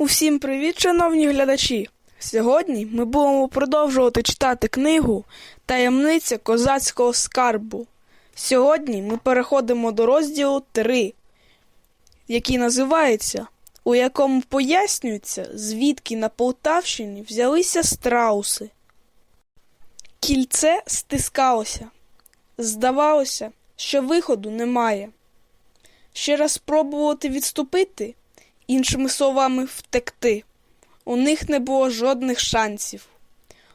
Усім привіт, шановні глядачі! Сьогодні ми будемо продовжувати читати книгу Таємниця козацького скарбу. Сьогодні ми переходимо до розділу 3, який називається, у якому пояснюється, звідки на Полтавщині взялися страуси. Кільце стискалося. Здавалося, що виходу немає. Ще раз спробувати відступити, іншими словами, втекти. У них не було жодних шансів.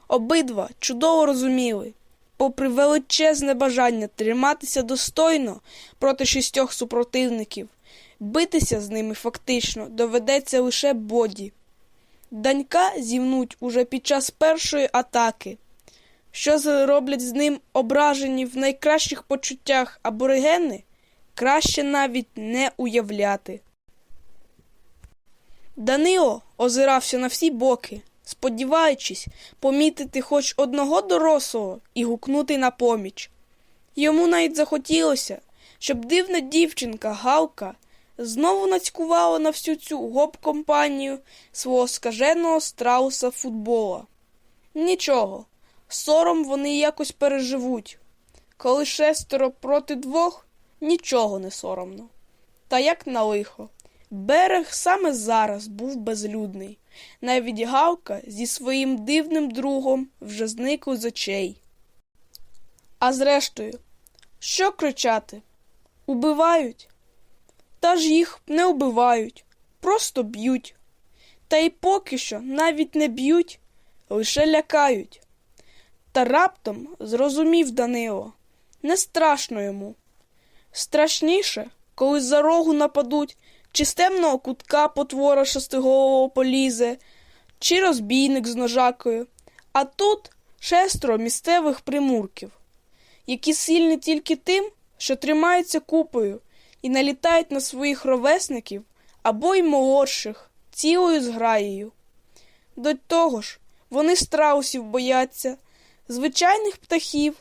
Обидва чудово розуміли, попри величезне бажання триматися достойно проти шістьох супротивників, битися з ними фактично доведеться лише боді. Данька зівнуть уже під час першої атаки. Що зроблять з ним ображені в найкращих почуттях аборигени, краще навіть не уявляти. Данило озирався на всі боки, сподіваючись помітити хоч одного дорослого і гукнути на поміч. Йому навіть захотілося, щоб дивна дівчинка Галка знову нацькувала на всю цю гоп-компанію свого скаженого страуса футбола. Нічого, сором вони якось переживуть. Коли шестеро проти двох, нічого не соромно. Та як на лихо. Берег саме зараз був безлюдний. Навіть Гавка зі своїм дивним другом вже зникли з очей. А зрештою, що кричати? Убивають? Та ж їх не убивають, просто б'ють. Та й поки що навіть не б'ють, лише лякають. Та раптом зрозумів Данило, не страшно йому. Страшніше, коли за рогу нападуть чи з темного кутка потвора шестиголового полізе, чи розбійник з ножакою, а тут шестеро місцевих примурків, які сильні тільки тим, що тримаються купою і налітають на своїх ровесників або й молодших цілою зграєю. До того ж, вони страусів бояться, звичайних птахів,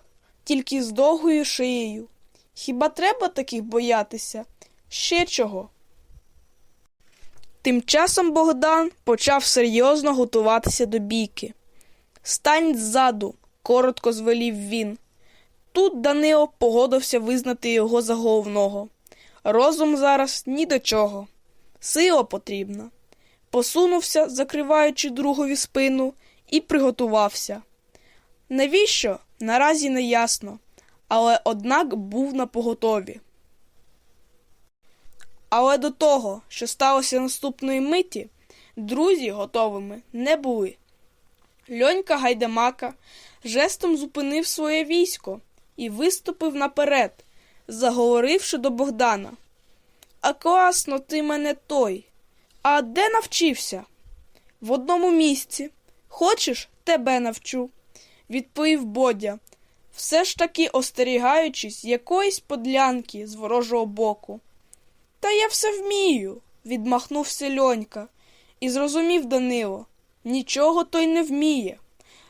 тільки з довгою шиєю. Хіба треба таких боятися? Ще чого? Тим часом Богдан почав серйозно готуватися до бійки. Стань ззаду, коротко звелів він. Тут Данило погодився визнати його за головного. Розум зараз ні до чого. Сила потрібна. Посунувся, закриваючи другові спину, і приготувався. Навіщо? Наразі не ясно, але однак був на поготові. Але до того, що сталося наступної миті, друзі готовими не були. Льонька Гайдамака жестом зупинив своє військо і виступив наперед, заговоривши до Богдана. А класно ти мене той. А де навчився? В одному місці. Хочеш, тебе навчу, відповів Бодя, все ж таки остерігаючись якоїсь подлянки з ворожого боку. Та я все вмію, відмахнувся льонька, і зрозумів Данило. Нічого той не вміє,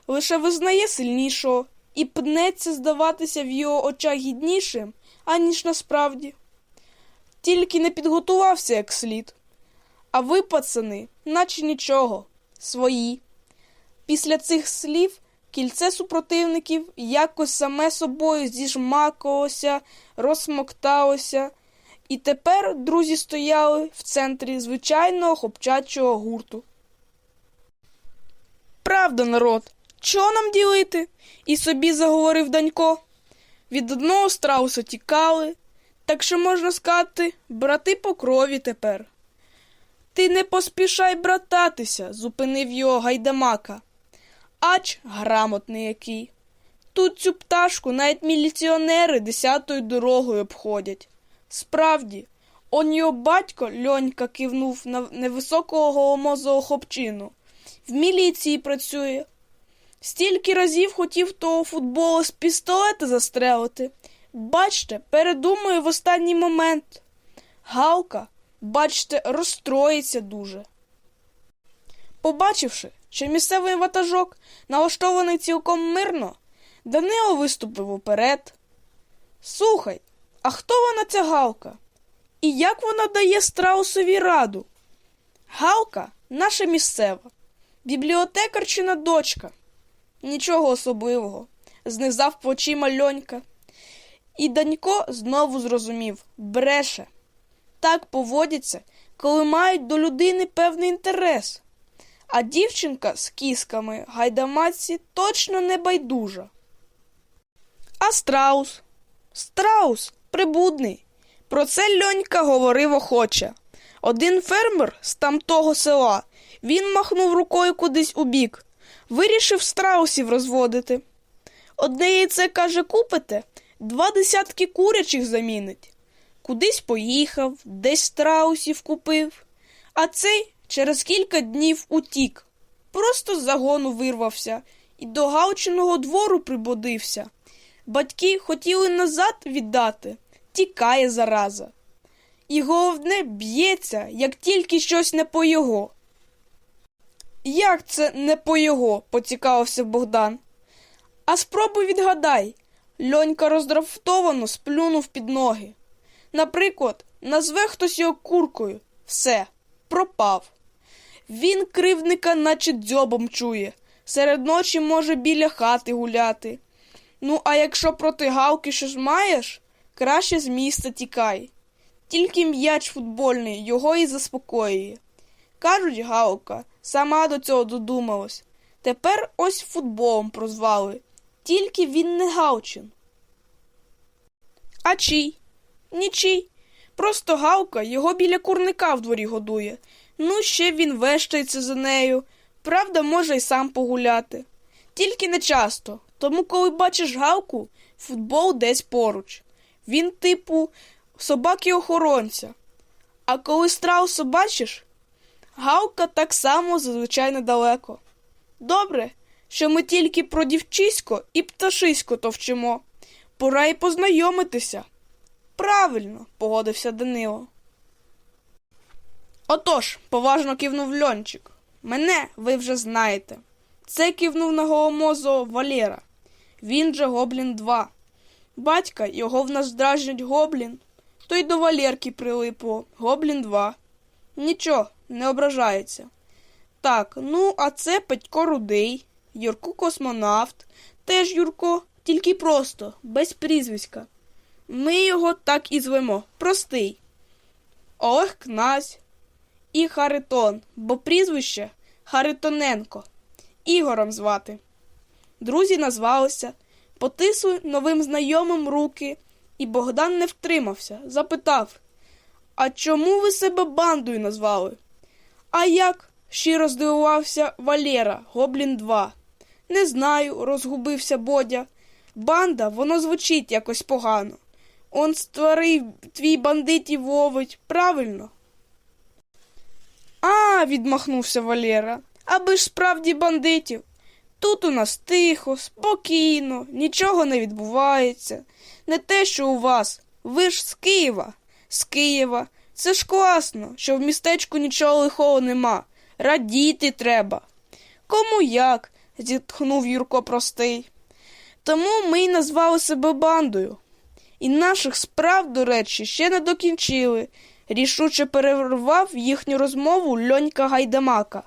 лише визнає сильнішого і пнеться здаватися в його очах гіднішим, аніж насправді. Тільки не підготувався як слід. А ви, пацани, наче нічого, свої. Після цих слів кільце супротивників якось саме собою зіжмакалося, розсмокталося. І тепер друзі стояли в центрі звичайного хлопчачого гурту. Правда, народ, чого нам ділити? І собі заговорив Данько. Від одного страуса тікали, так що можна сказати, брати по крові тепер. Ти не поспішай брататися, зупинив його гайдамака. Ач грамотний який. Тут цю пташку навіть міліціонери десятою дорогою обходять. Справді, он його батько льонька кивнув на невисокого голомозого хлопчину. В міліції працює. Стільки разів хотів того футболу з пістолета застрелити. Бачте, передумаю в останній момент. Галка, бачте, розстроїться дуже. Побачивши, що місцевий ватажок налаштований цілком мирно, Данило виступив уперед. Слухай, а хто вона ця Галка? І як вона дає страусові раду? Галка наша місцева, бібліотекарчина дочка. Нічого особливого, знизав плечима льонька. І Данько знову зрозумів бреше. Так поводяться, коли мають до людини певний інтерес. А дівчинка з кісками гайдамаці точно не байдужа. А страус? Страус прибудний. Про це льонька говорив охоче. Один фермер з тамтого села, він махнув рукою кудись у бік, вирішив страусів розводити. Одне яйце, каже, купите, два десятки курячих замінить. Кудись поїхав, десь страусів купив, а цей через кілька днів утік. Просто з загону вирвався і до гавчиного двору прибодився. Батьки хотіли назад віддати, тікає зараза. І головне б'ється, як тільки щось не по його. Як це не по його? поцікавився Богдан. А спробуй відгадай. Льонька роздратовано сплюнув під ноги. Наприклад, назве хтось його куркою. Все, пропав. Він кривдника, наче дзьобом чує. Серед ночі може біля хати гуляти. Ну, а якщо проти гавки щось маєш, краще з міста тікай. Тільки м'яч футбольний його і заспокоює. Кажуть, гавка, сама до цього додумалась. Тепер ось футболом прозвали. Тільки він не гавчин. А чий? Нічий. Просто гавка його біля курника в дворі годує. Ну, ще він вештається за нею. Правда, може й сам погуляти. Тільки не часто. Тому, коли бачиш гавку, футбол десь поруч. Він, типу, собаки охоронця. А коли страуса бачиш, гавка так само зазвичай недалеко. Добре, що ми тільки про дівчисько і пташисько товчимо. Пора й познайомитися. Правильно, погодився Данило. Отож, поважно кивнув льончик. Мене ви вже знаєте. Це кивнув на голомозого Валєра. Він же Гоблін 2. Батька його в нас дражнять Гоблін, то й до Валєрки прилипло Гоблін 2. Нічого, не ображається. Так, ну, а це Петько Рудий, Юрко космонавт, теж Юрко, тільки просто, без прізвиська. Ми його так і звемо, простий. Олег Князь і Харитон, бо прізвище Харитоненко. Ігорем звати. Друзі назвалися, потисли новим знайомим руки, і Богдан не втримався, запитав А чому ви себе бандою назвали? А як? щиро здивувався Валєра, Гоблін 2. Не знаю, розгубився Бодя. Банда, воно звучить якось погано. Он створив твій бандитів ловить, правильно? А, відмахнувся Валєра. Аби ж справді бандитів. Тут у нас тихо, спокійно, нічого не відбувається. Не те, що у вас. Ви ж з Києва. З Києва. Це ж класно, що в містечку нічого лихого нема. Радіти треба. Кому як? зітхнув Юрко простий. Тому ми й назвали себе бандою. І наших справ, до речі, ще не докінчили. Рішуче перервав їхню розмову льонька гайдамака.